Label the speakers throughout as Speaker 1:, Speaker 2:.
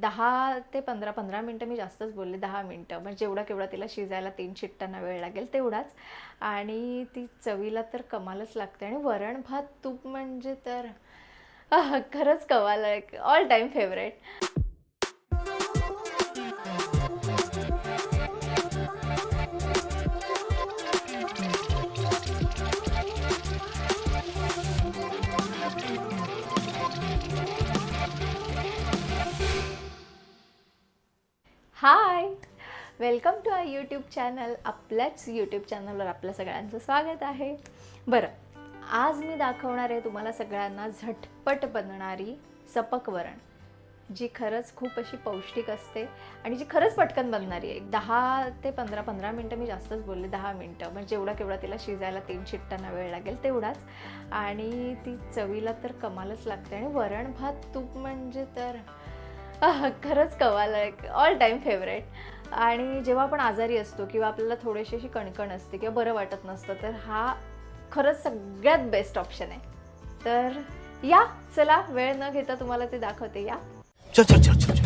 Speaker 1: दहा ते पंधरा पंधरा मिनटं मी जास्तच बोलले दहा मिनटं. म्हणजे जेवढा केवढा तिला शिजायला तीन शिट्टांना वेळ लागेल तेवढाच. आणि ती चवीला तर कमालच लागते. आणि वरण भात तूप म्हणजे तर खरंच कमाल all time favourite welcome to I YouTube channel. आपल्याच यूट्यूब चॅनलवर आपल्या सगळ्यांचं स्वागत आहे. बरं आज मी दाखवणार आहे तुम्हाला सगळ्यांना झटपट बनणारी सपक वरण जी खरंच खूप अशी पौष्टिक असते आणि जी खरंच पटकन बनणारी आहे. एक दहा ते पंधरा पंधरा मिनटं मी जास्तच बोलले दहा मिनटं. म्हणजे जेवढा केवढा तिला शिजायला तीन शिट्टांना वेळ लागेल तेवढाच. आणि ती चवीला तर कमालच लागते. आणि वरण भात तूप म्हणजे तर खरंच कमाल ऑल टाईम फेवरेट आणि जेव्हा आपण आजारी असतो किंवा आपल्याला थोडीशी अशी कणकण असते किंवा बरं वाटत नसतं तर हा खरंच सगळ्यात बेस्ट ऑप्शन आहे. तर या चला वेळ न घेता तुम्हाला ते दाखवते या.
Speaker 2: चल चल चल चल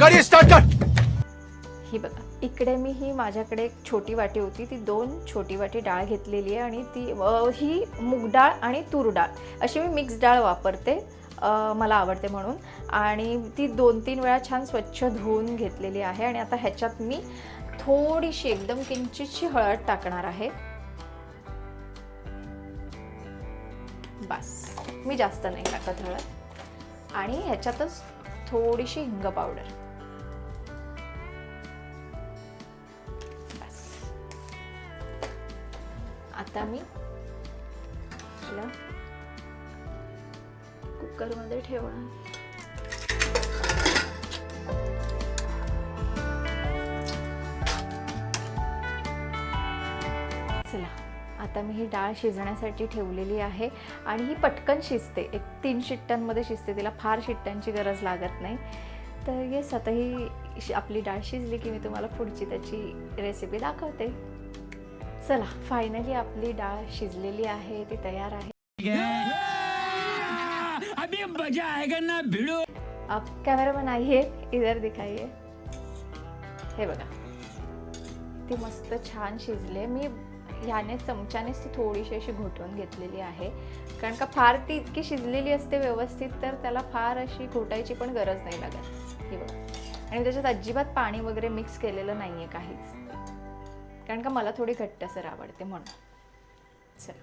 Speaker 2: गाडी स्टार्ट कर.
Speaker 1: ही बघा इकडे मी ही माझ्याकडे एक छोटी वाटी होती ती दोन छोटी वाटी डाळ घेतलेली आहे आणि ती ही मूग डाळ आणि तूर डाळ. अशी मी मिक्स डाळ वापरते. मला आवडते म्हणून. आणि ती दोन तीन वेळा छान स्वच्छ धुवून घेतलेली आहे आणि आता ह्याच्यात मी थोडीशी एकदम किंचितशी हळद टाकणार आहे. बस. मी जास्त नाही टाकत हळद. आणि ह्याच्यातच थोडीशी हिंग पावडर. बस. आता मी कुकरमध्ये ठेवणार. चला आता मी ही डाळ शिजण्यासाठी ठेवलेली आहे आणि ही पटकन शिजते. एक तीन शिट्ट्यांमध्ये शिजते तिला फार शिट्ट्यांची गरज लागत नाही. तर येस आता ही आपली डाळ शिजली की मी तुम्हाला पुढची त्याची रेसिपी दाखवते. चला फायनली आपली डाळ शिजलेली आहे ती तयार आहे.
Speaker 3: मजा आएगा ना भिड़ो।
Speaker 1: अब कॅमेरामॅन आहे इधर दिखाइए। हे बघा। ती मस्त छान शिजली. मी ह्याने चमच्यानेच ती थोडीशी अशी घोटून घेतलेली आहे. कारण का फार ती इतकी शिजलेली असते व्यवस्थित तर त्याला फार अशी घोटायची पण गरज नाही लागत. ही बघा. आणि त्याच्यात अजिबात पाणी वगैरे मिक्स केलेलं नाही आहे काहीच. कारण का मला थोडी घट्टसर आवडते म्हणून. चला.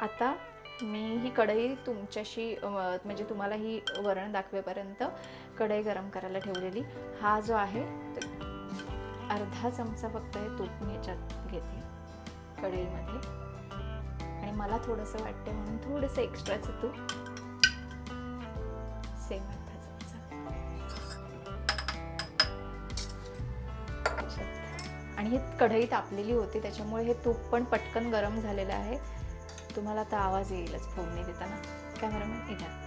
Speaker 1: आता मी ही कढई तुमच्याशी म्हणजे तुम्हाला ही वरण दाखवेपर्यंत कढई गरम करायला ठेवलेली. हा जो आहे अर्धा चमचा फक्त हे तूप मी याच्यात घेते कढईमध्ये. आणि मला थोडंसं वाटते म्हणून थोडंसं एक्स्ट्राचं तूप. सेम अर्धा चमचा. आणि ही कढई तापलेली होती त्याच्यामुळे हे तूप पण पटकन गरम झालेलं आहे. तुम्हाला आता आवाज येईलच फोन नाही देताना. कॅमेरामॅन इथं.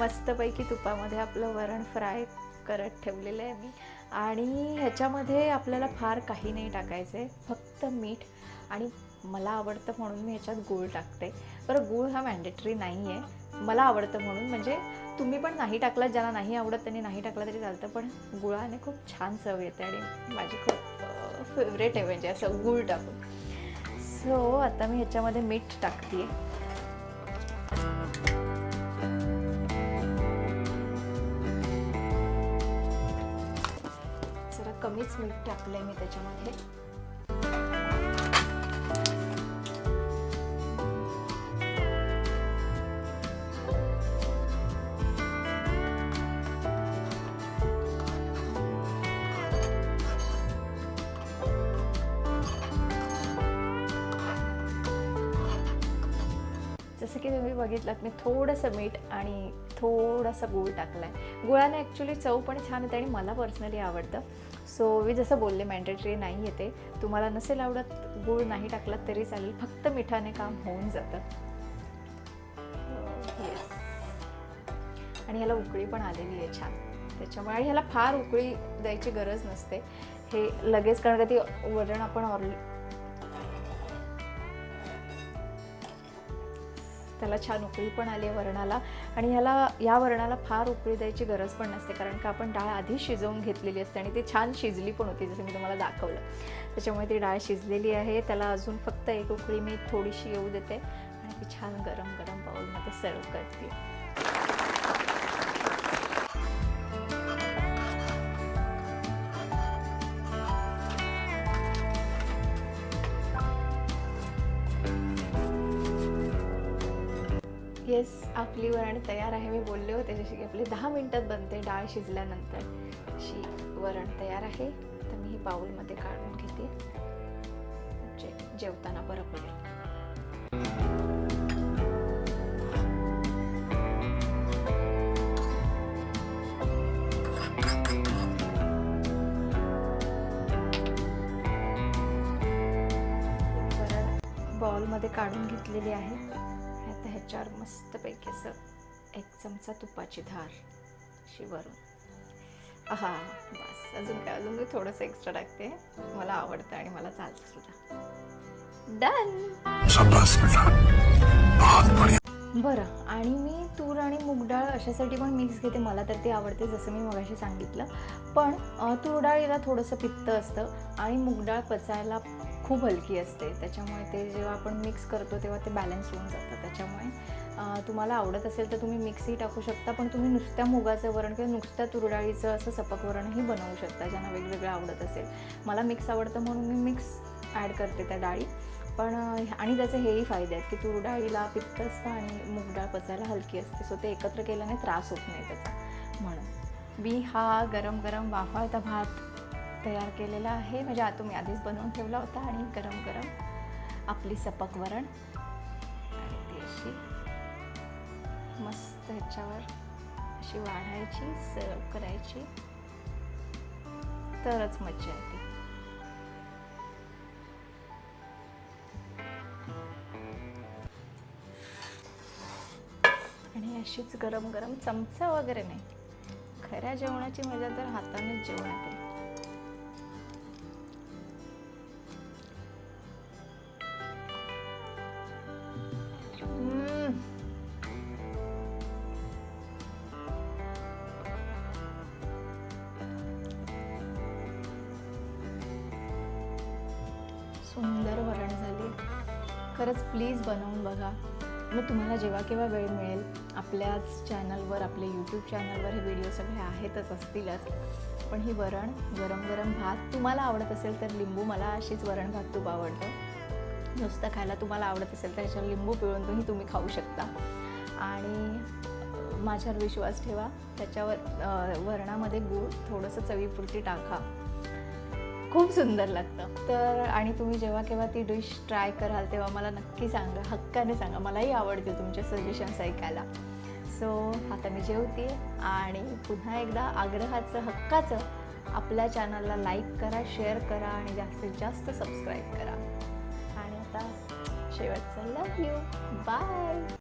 Speaker 1: मस्तपैकी तुपामध्ये आपलं वरण फ्राय करत ठेवलेलं आहे मी. आणि ह्याच्यामध्ये आपल्याला फार काही नाही टाकायचं आहे फक्त मीठ आणि मला आवडतं म्हणून मी ह्याच्यात गूळ टाकते. बरं गूळ हा मॅन्डेटरी नाही आहे मला आवडतं म्हणून म्हणजे तुम्ही पण नाही टाकला ज्यांना नाही आवडत त्यांनी नाही टाकलं तरी चालतं पण गुळाने खूप छान चव येते आणि माझी खूप फेवरेट आहे म्हणजे असं गूळ टाकून. सो आता मी ह्याच्यामध्ये मीठ टाकते कमीच मीठ टाकलं आहे मी त्याच्यामध्ये. की तुम्ही बघितलात मी थोडंसं मीठ आणि थोडासा गूळ टाकला आहे गुळाने ॲक्च्युली चव पण छान येते आणि मला पर्सनली आवडतं. सो मी जसं बोलले मॅन्डेटरी नाही येते. तुम्हाला नसेल आवडत गूळ नाही टाकलात तरी चालेल. फक्त मिठाने काम होऊन जातं. येस आणि ह्याला उकळी पण आलेली आहे छान. त्याच्यामुळे आणि ह्याला फार उकळी द्यायची गरज नसते. हे लगेच कारण का ती वरण आपण त्याला छान उकळी पण आली आहे वरणाला. आणि ह्याला या वरणाला फार उकळी द्यायची गरज पण नसते कारण का आपण डाळ आधी शिजवून घेतलेली असते आणि ती छान शिजली पण होती जसं मी तुम्हाला दाखवलं. त्याच्यामुळे ती डाळ शिजलेली आहे. त्याला अजून फक्त एक उकळी मी थोडीशी येऊ देते. आणि ती छान गरम गरम बाउलमध्ये सर्व करते. येस आपली वरण तयार आहे मी बोलले होते जशी की आपली दहा मिनटात बनते डाळ शिजल्यानंतर. अशी वरण तयार आहे. तर मी ही बाऊलमध्ये काढून घेते. जे जेवताना बरं पडेल. बॉलमध्ये काढून घेतलेली आहे. आता ह्याच्यावर मस्तपैकी असं एक चमचा तुपाची धार अशी वरून हा बस. अजून काय? अजून मी थोडंसं एक्स्ट्रा टाकते. मला आवडतं आणि मला चालतं सुद्धा. डन बरं आणि मी तूर आणि मूग डाळ अशासाठी पण मिक्स घेते. मला तर ते आवडते जसं मी मगाशी सांगितलं. पण तूर डाळीला थोडंसं पित्त असतं आणि मूग डाळ पचायला खूप हलकी असते. त्याच्यामुळे ते जेव्हा आपण मिक्स करतो तेव्हा ते बॅलन्स होऊन जातं. त्याच्यामुळे तुम्हाला आवडत असेल तर तुम्ही मिक्सही टाकू शकता पण तुम्ही नुसत्या मुगाचं वरण किंवा नुसत्या तुरडाळीचं असं सपक वरणही बनवू शकता ज्यांना वेगवेगळं आवडत असेल. मला मिक्स आवडतं म्हणून मी मिक्स ॲड करते त्या डाळी. पण आणि त्याचे हेही फायदे आहेत की तूर डाळीला पित्त असतं आणि मूग डाळ पचायला हलकी असते. सो ते एकत्र केल्याने त्रास होत नाही त्याचा. म्हणून मी हा गरम गरम वाफाळता भात तयार केलेला आहे. म्हणजे आता तुम्ही आधीच बनवून ठेवला होता आणि गरम गरम आपली सपक वरण आणि ती अशी मस्त ह्याच्यावर अशी वाढायची सर्व करायची. तरच मजा येते. आणि अशीच गरम गरम चमचा वगैरे नाही. खऱ्या जेवणाची मजा तर हातानेच जेवण येते. सुंदर वरण झाली. खरंच प्लीज बनवून बघा. मग तुम्हाला जेव्हा केव्हा वेळ मिळेल आपल्याच चॅनलवर आपल्या यूट्यूब चॅनलवर हे व्हिडिओ सगळे आहेतच असतीलच. पण ही वरण गरम गरम भात तुम्हाला आवडत असेल तर लिंबू मला अशीच वरण भात तूप आवडतं. नुसतं खायला तुम्हाला आवडत असेल तर याच्यावर लिंबू पिळून तुम्ही तुम्ही खाऊ शकता. आणि माझ्यावर विश्वास ठेवा. त्याच्यावर वरणामध्ये गूळ थोडंसं चवीपुरती टाका. खूप सुंदर लागतं. तर आणि तुम्ही जेव्हा केव्हा ती डिश ट्राय कराल तेव्हा मला नक्की सांगा. हक्काने सांगा. मलाही आवडते तुमचे सजेशन्स ऐकायला. सो आता मी जेवते आणि पुन्हा एकदा आग्रहाचं हक्काचं आपल्या चॅनलला लाईक करा शेअर करा आणि जास्तीत जास्त सबस्क्राईब करा. आणि आता शेवटचं लव यू बाय